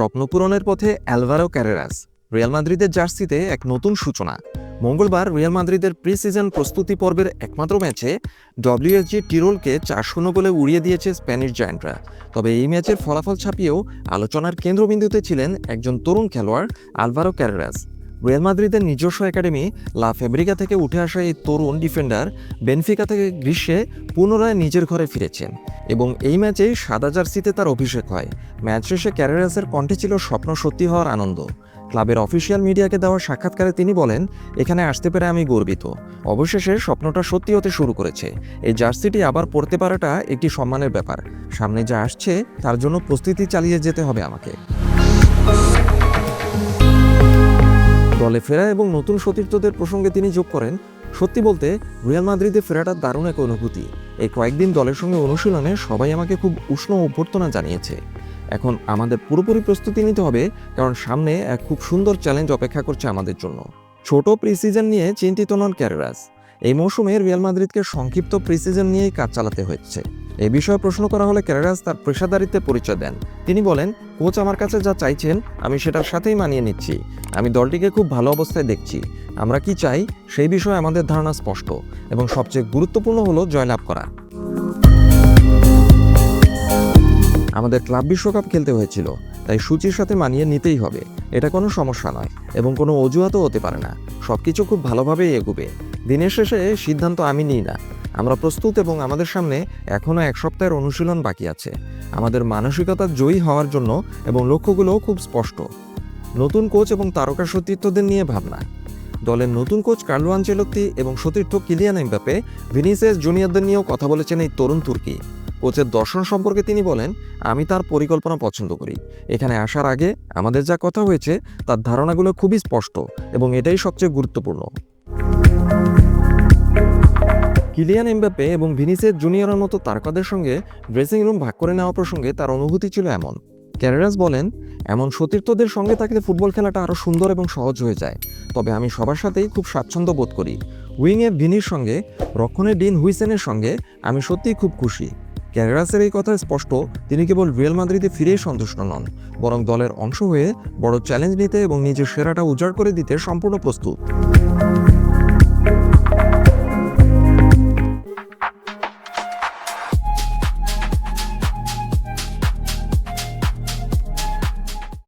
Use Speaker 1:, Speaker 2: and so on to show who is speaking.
Speaker 1: স্বপ্ন পূরণের পথে অ্যালভারো ক্যারেরাস, রিয়াল মাদ্রিদের জার্সিতে এক নতুন সূচনা। মঙ্গলবার রিয়াল মাদ্রিদের প্রি সিজন প্রস্তুতি পর্বের একমাত্র ম্যাচে ডব্লিউএসজি টিরোলকে চার শূন্য বলে উড়িয়ে দিয়েছে স্প্যানিশ জায়ান্টরা। তবে এই ম্যাচের ফলাফল ছাপিয়েও আলোচনার কেন্দ্রবিন্দুতে ছিলেন একজন তরুণ খেলোয়াড় আলভারো ক্যারেরাস। রিয়াল মাদ্রিদের নিজস্ব একাডেমি, লা ফেব্রিকা থেকে উঠে আসা এই তরুণ ডিফেন্ডার বেনফিকা থেকে গ্রীষ্মে পুনরায় নিজের ঘরে ফিরেছেন এবং এই ম্যাচেই সাদা জার্সিতে তার অভিষেক হয়। ম্যাচ শেষে ক্যারেরাসের কণ্ঠে ছিল স্বপ্ন সত্যি হওয়ার আনন্দ। ক্লাবের অফিসিয়াল মিডিয়াকে দেওয়া সাক্ষাৎকারে তিনি বলেন, এখানে আসতে পেরে আমি গর্বিত। অবশেষে স্বপ্নটা সত্যি হতে শুরু করেছে। এই জার্সিটি আবার পড়তে পারাটা একটি সম্মানের ব্যাপার। সামনে যা আসছে, তার জন্য প্রস্তুতি চালিয়ে যেতে হবে আমাকে। দলে ফেরা এবং নতুন সতীর্থদের প্রসঙ্গে তিনি যোগ করেন। সত্যি বলতে, রিয়াল মাদ্রিদে ফেরাটা দারুণ এক অনুভূতি। এই কয়েকদিন দলের সঙ্গে অনুশীলনে সবাই আমাকে খুব উষ্ণ অভ্যর্থনা জানিয়েছে। এখন আমাদের পুরোপুরি প্রস্তুতি নিতে হবে, কারণ সামনে এক খুব সুন্দর চ্যালেঞ্জ অপেক্ষা করছে আমাদের জন্য। ছোট প্রিসিজন নিয়ে চিন্তিত নন ক্যারেরাস। এই মৌসুমে রিয়াল মাদ্রিদকে সংক্ষিপ্ত প্রিসিজন নিয়েই কাজ চালাতে হয়েছে এই বিষয়ে প্রশ্ন করা হলে ক্যারেরাস তার পেশাদারিত্বের পরিচয় দেন। তিনি বলেন, কোচ আমার কাছে যা চাইছেন, আমি সেটার সাথেই মানিয়ে নিচ্ছি। আমি দলটিকে খুব ভালো অবস্থায় দেখছি। আমরা কি চাই, সেই বিষয়ে আমাদের ধারণা স্পষ্ট এবং সবচেয়ে গুরুত্বপূর্ণ হলো জয়লাভ করা। আমাদের ক্লাব বিশ্বকাপ খেলতে হয়েছিল, তাই সূচির সাথে মানিয়ে নিতেই হবে। এটা কোনো সমস্যা নয় এবং কোনো অজুহাতও হতে পারে না। সব কিছু খুব ভালোভাবেই এগোবে। দিনের শেষে সিদ্ধান্ত আমি নিই না। আমরা প্রস্তুত এবং আমাদের সামনে এখনও এক সপ্তাহের অনুশীলন বাকি আছে। আমাদের মানসিকতা জয়ী হওয়ার জন্য এবং লক্ষ্যগুলোও খুব স্পষ্ট। নতুন কোচ এবং তারকা সতীর্থদের নিয়ে ভাবনা। দলের নতুন কোচ কার্লো আঞ্চেলত্তি এবং সতীর্থ কিলিয়ান এমবাপে ভিনিসিয়াস জুনিয়রদের নিয়েও কথা বলেছেন এই তরুণ তুর্কি। কোচের দর্শন সম্পর্কে তিনি বলেন, আমি তার পরিকল্পনা পছন্দ করি। এখানে আসার আগে আমাদের যা কথা হয়েছে, তার ধারণাগুলো খুবই স্পষ্ট এবং এটাই সবচেয়ে গুরুত্বপূর্ণ। কিলিয়ান এমবাপে এবং ভিনিসের জুনিয়রের মতো তারকাদের সঙ্গে ড্রেসিং রুম ভাগ করে নেওয়া প্রসঙ্গে তার অনুভূতি ছিল এমন। ক্যারেরাস বলেন, এমন সতীর্থদের সঙ্গে থাকলে ফুটবল খেলাটা আরও সুন্দর এবং সহজ হয়ে যায়। তবে আমি সবার সাথেই খুব স্বাচ্ছন্দ্য বোধ করি। উইংয়ে ভিনির সঙ্গে, রক্ষণে ডিন হুইসেনের সঙ্গে আমি সত্যিই খুব খুশি। ক্যারেরাসের এই কথা স্পষ্ট, তিনি কেবল রিয়েল মাদ্রিদে ফিরেই সন্তুষ্ট নন, বরং দলের অংশ হয়ে বড় চ্যালেঞ্জ নিতে এবং নিজের সেরাটা উজাড় করে দিতে সম্পূর্ণ প্রস্তুত।